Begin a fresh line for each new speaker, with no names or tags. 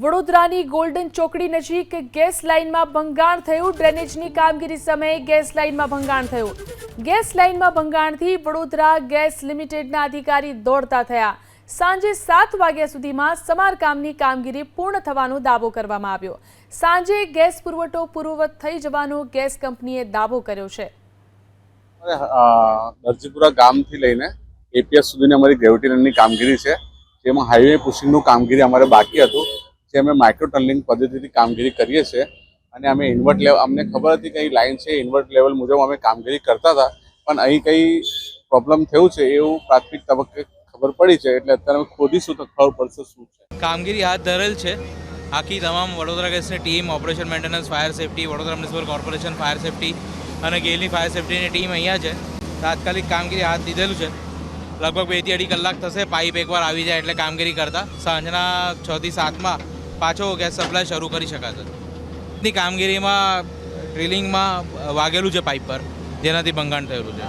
વડોદરાની ગોલ્ડન ચોકડી નજીક ગેસ લાઇનમાં ભંગાણ થયું. ડ્રેનેજની કામગીરી સમયે ગેસ લાઇનમાં ભંગાણ થયું. ગેસ લાઇનમાં ભંગાણથી વડોદરા ગેસ લિમિટેડના અધિકારી દોડતા થયા. સાંજે સાત વાગ્યા સુધીમાં સમારકામની કામગીરી પૂર્ણ થવાનો દાવો કરવામાં આવ્યો. સાંજે ગેસ પુરવઠો પૂર્વવત થઈ જવાનો ગેસ કંપનીએ દાવો કર્યો છે.
દરજીપુરા ગામથી લઈને એપીએસ સુધીની અમારી ગ્રેવિટી રનની કામગીરી છે. જેમાં હાઈવે પુશિંગનું કામગીરી અમારે બાકી હતું. જે અમે માઇક્રો ટનલિંગ પદ્ધતિથી કામગીરી કરીએ છીએ અને અમે ઇન્વર્ટ લેવલ અમને ખબર હતી કે લાઈન છે ઇન્વર્ટ લેવલ મુજબ અમે કામગીરી કરતા હતા. પણ અહીં કંઈ પ્રોબ્લેમ થયું છે એવું પ્રાથમિક તબક્કે ખબર પડી છે, એટલે અત્યારે અમે ખોદીશું તો ખબર પડશે શું છે.
કામગીરી હાથ ધરેલ છે. આખી તમામ વડોદરા ગેસની team operation maintenance fire safety Vadodara municipal corporation fire safety અને ગેલની ફાયર સેફટીની ટીમ અહીંયા છે. તાત્કાલિક કામગીરી હાથ લીધેલું છે. લગભગ બેથી અઢી કલાક થશે, પાઇપ એકવાર આવી જાય એટલે કામગીરી કરતા. સાંજના છથી સાતમાં પાછો ગેસ સપ્લાય શરૂ કરી શકાશે ની કામગીરીમાં, ડ્રિલિંગમાં વાગેલું છે પાઇપ પર, જેનાથી ભંગાણ થયેલું છે.